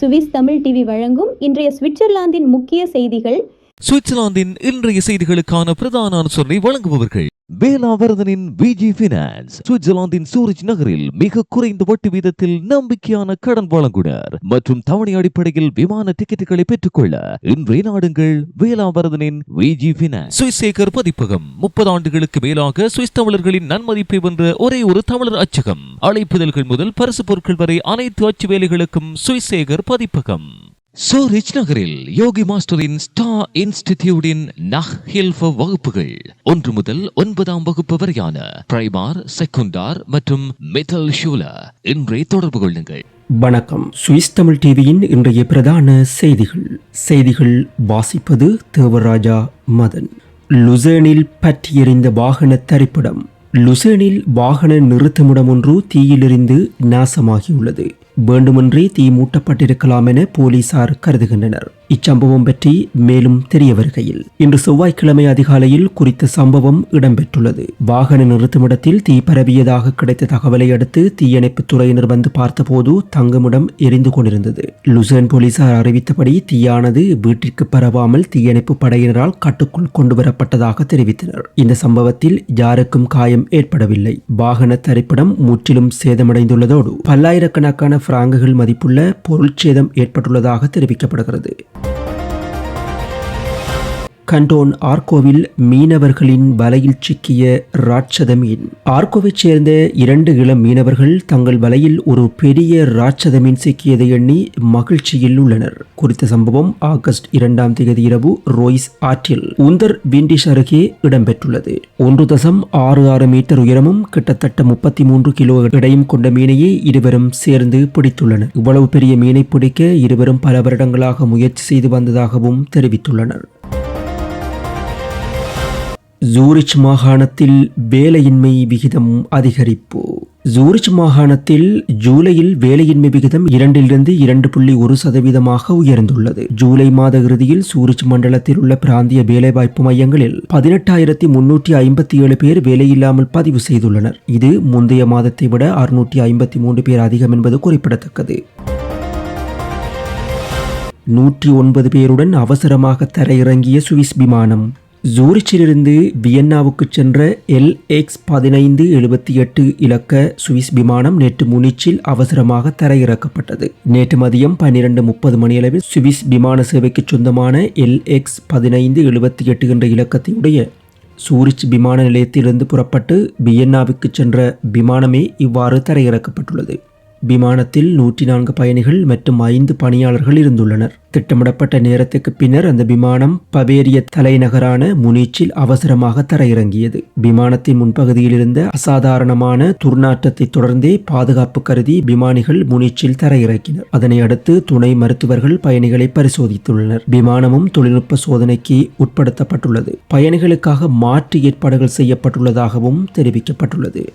Swiss Tamil TV வழங்கும் இன்றைய சுவிட்சர்லாந்தின் முக்கிய செய்திகள். சுவிட்சர்லாந்தின் இன்றைய செய்திகளுக்கான பிரதான அனுசரணை வழங்குபவர்கள். வேலாவரதனின் விஜி பினான்ஸ் சுவிட்சர்லாந்தின் சூரிச் நகரில் மிக குறைந்த வட்டி வீதத்தில் நம்பிக்கையான கடன் வழங்குனர் மற்றும் தவணை அடிப்படையில் விமான டிக்கெட்டுகளை பெற்றுக்கொள்ள இன்றைய நாடுங்கள் வேலாவரதனின் விஜி பினான்ஸ் சுவிஸ் சேகர் பதிப்பகம் முப்பது ஆண்டுகளுக்கு மேலாக சுவிஸ் தமிழர்களின் நன்மதிப்பை வென்ற ஒரே ஒரு தமிழர் அச்சகம். அழைப்புதல்கள் முதல் பரிசு பொருட்கள் வரை அனைத்து அச்சு வேலைகளுக்கும் சுவிஸ் சேகர் பதிப்பகம். சூரிச் நகரில் யோகி மாஸ்டரின் ஸ்டா இன்ஸ்டிடியூட்டின் நஹ் ஹில்ஃப வகுப்புகள் ஒன்று முதல் ஒன்பதாம் வகுப்பு வரையான பிரைமார் செகுண்டார் மற்றும் மெட்டல் ஷூலா இன்றே தொடர்பு கொள்ளுங்கள். வணக்கம். சுவிஸ் தமிழ் டிவியின் இன்றைய பிரதான செய்திகள். செய்திகள் வாசிப்பது தேவராஜா மதன். லுசேனில் பற்றி எறிந்த வாகன தரிப்பிடம். லுசேனில் வாகன நிறுத்துமிடம் ஒன்று தீயிலிருந்து நாசமாகியுள்ளது. வேண்டுமென்றே தீ மூட்டப்பட்டிருக்கலாம் என போலீசார் கருதுகின்றனர். இச்சம்பவம் பற்றி மேலும் தெரிய வருகையில். இன்று செவ்வாய்க்கிழமை அதிகாலையில் குறித்த சம்பவம் இடம்பெற்றுள்ளது. வாகன நிறுத்துமிடத்தில் தீ பரவியதாக கிடைத்த தகவலை அடுத்து தீயணைப்புத் துறையினர் வந்து பார்த்தபோது தங்குமிடம் எரிந்து கொண்டிருந்தது. லுசேன் போலீசார் அறிவித்தபடி தீயானது வீட்டிற்கு பரவாமல் தீயணைப்பு படையினரால் கட்டுக்குள் கொண்டு வரப்பட்டதாக தெரிவித்தனர். இந்த சம்பவத்தில் யாருக்கும் காயம் ஏற்படவில்லை. வாகன தரிப்பிடம் முற்றிலும் சேதமடைந்துள்ளதோடு பல்லாயிரக்கணக்கான பிராங்குகள் மதிப்புள்ள பொருட்சேதம் ஏற்பட்டுள்ளதாக தெரிவிக்கப்படுகிறது. Thank you கண்டோன் ஆர்கோவில் மீனவர்களின் வலையில் சிக்கிய ராட்சத மீன். ஆர்கோவைச் சேர்ந்த இரண்டு இளம் மீனவர்கள் தங்கள் வலையில் ஒரு பெரிய ராட்சத மீன் சிக்கியதை எண்ணி மகிழ்ச்சியில் உள்ளனர். குறித்த சம்பவம் ஆகஸ்ட் இரண்டாம் தேதி இரவு ரோய்ஸ் ஆற்றில் உந்தர் விண்டிஷ் அருகே இடம்பெற்றுள்ளது. ஒன்று தசம் ஆறு ஆறு மீட்டர் உயரமும் கிட்டத்தட்ட முப்பத்தி மூன்று கிலோ எடையும் கொண்ட மீனையே இருவரும் சேர்ந்து பிடித்துள்ளனர். இவ்வளவு பெரிய மீனை பிடிக்க இருவரும் பல வருடங்களாக முயற்சி செய்து வந்ததாகவும் தெரிவித்துள்ளனர். ஜூரிச் மாகாணத்தில் வேலையின்மை விகிதம் அதிகரிப்பு. ஜூரிச் மாகாணத்தில் ஜூலையில் வேலையின்மை விகிதம் இரண்டிலிருந்து இரண்டு புள்ளி ஒரு சதவீதமாக உயர்ந்துள்ளது. ஜூலை மாத இறுதியில் சூரிச் மண்டலத்தில் உள்ள பிராந்திய வேலைவாய்ப்பு மையங்களில் பதினெட்டாயிரத்தி முன்னூற்றி ஐம்பத்தி ஏழு பேர் வேலையில்லாமல் பதிவு செய்துள்ளனர். இது முந்தைய மாதத்தை விட அறுநூற்றி ஐம்பத்தி மூன்று பேர் அதிகம் என்பது குறிப்பிடத்தக்கது. நூற்றி ஒன்பது பேருடன் அவசரமாக தரையிறங்கிய சுவிஸ் விமானம் ஜூரிச்சிலிருந்து வியன்னாவுக்கு சென்ற எல் எக்ஸ் பதினைந்து எழுபத்தி எட்டு இலக்க சுவிஸ் விமானம் நேற்று முனிச்சில் அவசரமாக தரையிறக்கப்பட்டது. நேற்று மதியம் பன்னிரண்டு முப்பது மணியளவில் சுவிஸ் விமான சேவைக்கு சொந்தமான எல் எக்ஸ் பதினைந்து எழுபத்தி எட்டு என்ற இலக்கத்தையுடைய சூரிச் விமான நிலையத்திலிருந்து புறப்பட்டு வியன்னாவுக்கு சென்ற விமானமே இவ்வாறு தரையிறக்கப்பட்டுள்ளது. விமானத்தில் நூற்றி நான்கு பயணிகள் மற்றும் ஐந்து பணியாளர்கள் இருந்துள்ளனர். திட்டமிடப்பட்ட நேரத்துக்கு பின்னர் அந்த விமானம் பவேரிய தலைநகரான முனீச்சில் அவசரமாக தரையிறங்கியது. விமானத்தின் முன்பகுதியில் இருந்த அசாதாரணமான துர்நாற்றத்தை தொடர்ந்தே பாதுகாப்பு கருதி விமானிகள் முனீச்சில் தரையிறக்கினர். அதனை அடுத்து துணை மருத்துவர்கள் பயணிகளை பரிசோதித்துள்ளனர். விமானமும் தொழில்நுட்ப சோதனைக்கு உட்படுத்தப்பட்டுள்ளது. பயணிகளுக்காக மாற்று ஏற்பாடுகள் செய்யப்பட்டுள்ளதாகவும் தெரிவிக்கப்பட்டுள்ளது.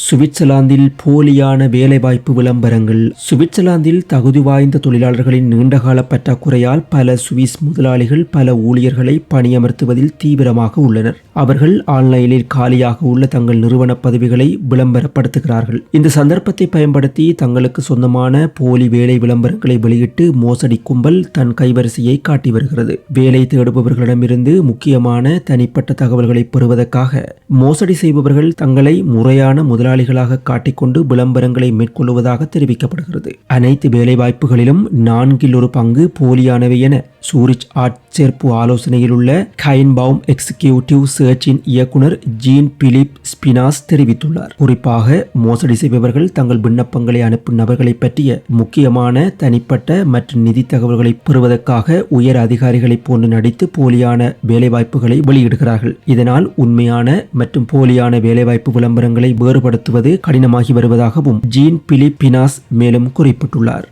சுவிட்சர்லாந்தில் போலியான வேலைவாய்ப்பு விளம்பரங்கள். சுவிட்சர்லாந்தில் தகுதி வாய்ந்த தொழிலாளர்களின் நீண்டகால பற்றாக்குறையால் பல சுவிஸ் முதலாளிகள் பல ஊழியர்களை பணியமர்த்துவதில் தீவிரமாக உள்ளனர். அவர்கள் ஆன்லைனில் காலியாக உள்ள தங்கள் நிறுவன பதவிகளை விளம்பரப்படுத்துகிறார்கள். இந்த சந்தர்ப்பத்தை பயன்படுத்தி தங்களுக்கு சொந்தமான போலி வேலை விளம்பரங்களை வெளியிட்டு மோசடி கும்பல் தன் கைவரிசையை காட்டி வருகிறது. வேலை தேடுபவர்களிடமிருந்து முக்கியமான தனிப்பட்ட தகவல்களை பெறுவதற்காக மோசடி செய்பவர்கள் தங்களை முறையான முதலாளிகளாக காட்டிக்கொண்டு விளம்பரங்களை மேற்கொள்வதாக தெரிவிக்கப்படுகிறது. அனைத்து வேலைவாய்ப்புகளிலும் நான்கில் ஒரு பங்கு போலியானவை என சூரிச் ஆட்சேர்ப்பு ஆலோசனையில் உள்ள கைன்பவும் எக்ஸிகியூட்டிவ் சர்ச்சின் இயக்குனர் ஜீன் பிலிப் ஸ்பினாஸ் தெரிவித்துள்ளார். குறிப்பாக மோசடி செய்பவர்கள் தங்கள் விண்ணப்பங்களை அனுப்பும் நபர்களை பற்றிய முக்கியமான தனிப்பட்ட மற்றும் நிதி தகவல்களை பெறுவதற்காக உயர் அதிகாரிகளைப் போன்று நடித்து போலியான வேலைவாய்ப்புகளை வெளியிடுகிறார்கள். இதனால் உண்மையான மற்றும் போலியான வேலைவாய்ப்பு விளம்பரங்களை வேறுபடுத்துவது கடினமாகி வருவதாகவும் ஜீன் பிலிப் பினாஸ் மேலும் குறிப்பிட்டுள்ளார்.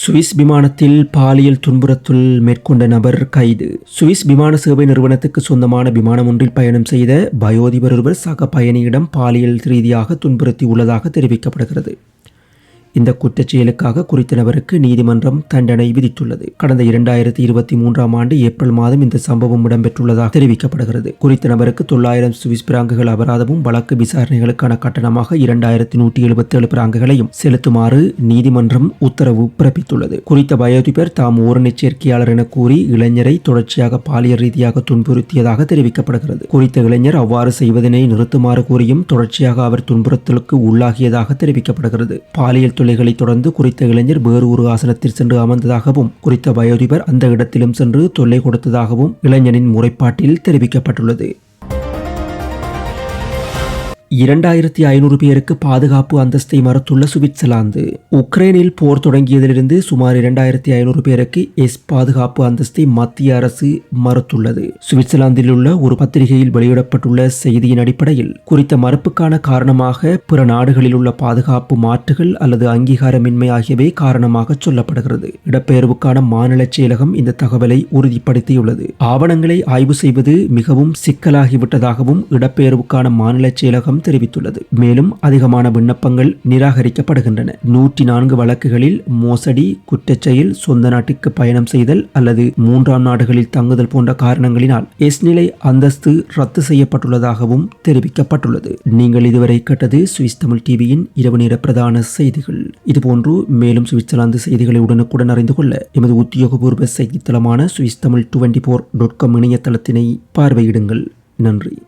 சுவிஸ் விமானத்தில் பாலியல் துன்புறுத்தல் மேற்கொண்ட நபர் கைது. சுவிஸ் விமான சேவை நிறுவனத்துக்கு சொந்தமான விமானம் ஒன்றில் பயணம் செய்த வயோதிபர் ஒருவர் சக பயணியிடம் பாலியல் ரீதியாக துன்புறுத்தி உள்ளதாக தெரிவிக்கப்படுகிறது. இந்த குற்றச் செயலுக்காக குறித்த நபருக்கு நீதிமன்றம் தண்டனை விதித்துள்ளது. கடந்த இரண்டாயிரத்தி இருபத்தி மூன்றாம் ஆண்டு ஏப்ரல் மாதம் இந்த சம்பவம் இடம்பெற்றுள்ளதாக தெரிவிக்கப்படுகிறது. குறித்த நபருக்கு தொள்ளாயிரம் சுவிஸ் பிராங்குகள் அபராதமும் வழக்கு விசாரணைகளுக்கான கட்டணமாக இரண்டாயிரத்தி நூற்றி எழுபத்தி ஏழு பிராங்குகளையும் செலுத்துமாறு நீதிமன்றம் உத்தரவு பிறப்பித்துள்ளது. குறித்த பயோதிபர் தாம் ஓரணி சேர்க்கையாளர் என கூறி இளைஞரை தொடர்ச்சியாக பாலியல் ரீதியாக துன்புறுத்தியதாக தெரிவிக்கப்படுகிறது. குறித்த இளைஞர் அவ்வாறு செய்வதனை நிறுத்துமாறு கூறியும் தொடர்ச்சியாக அவர் துன்புறுத்தலுக்கு உள்ளாகியதாக தெரிவிக்கப்படுகிறது. பாலியல் தொல்லைகளை தொடர்ந்து குறித்த இளைஞர் வேறு ஒரு ஆசனத்தில் சென்று அமர்ந்ததாகவும் குறித்த வயோதிபர் அந்த இடத்திலும் சென்று தொல்லை கொடுத்ததாகவும் இளைஞனின் முறைப்பாட்டில் தெரிவிக்கப்பட்டுள்ளது. இரண்டாயிரத்தி ஐநூறு பேருக்கு பாதுகாப்பு அந்தஸ்தை மறுத்துள்ள சுவிட்சர்லாந்து. உக்ரைனில் போர் தொடங்கியதிலிருந்து சுமார் இரண்டாயிரத்தி ஐநூறு பேருக்கு எஸ் பாதுகாப்பு அந்தஸ்தை மத்திய அரசு மறுத்துள்ளது. சுவிட்சர்லாந்தில் உள்ள ஒரு பத்திரிகையில் வெளியிடப்பட்டுள்ள செய்தியின் அடிப்படையில் குறித்த மறுப்புக்கான காரணமாக பிற நாடுகளில் உள்ள பாதுகாப்பு மாற்றுகள் அல்லது அங்கீகாரமின்மை ஆகியவை காரணமாக சொல்லப்படுகிறது. இடப்பெயர்வுக்கான மாநில செயலகம் இந்த தகவலை உறுதிப்படுத்தியுள்ளது. ஆவணங்களை ஆய்வு செய்வது மிகவும் சிக்கலாகிவிட்டதாகவும் இடப்பெயர்வுக்கான மாநில செயலகம் தெரிவித்துள்ளது. மேலும் அதிகமான விண்ணப்பங்கள் நிராகரிக்கப்படுகின்றன. நூற்றி நான்கு வழக்குகளில் மோசடி குற்றச்செயல் சொந்த நாட்டுக்கு பயணம் செய்தல் அல்லது மூன்றாம் நாடுகளில் தங்குதல் போன்ற காரணங்களினால் எஸ் நிலை அந்தஸ்து ரத்து செய்யப்பட்டுள்ளதாகவும் தெரிவிக்கப்பட்டுள்ளது. நீங்கள் இதுவரை கேட்டது சுவிஸ் தமிழ் டிவியின் இரவு நேர பிரதான செய்திகள். இதுபோன்று மேலும் சுவிட்சர்லாந்து செய்திகளை உடனுக்குடன் அறிந்து கொள்ள எமது உத்தியோகபூர்வ செய்தித்தளமான Swiss Tamil twenty four dot com இணையதளத்தினை பார்வையிடுங்கள். நன்றி.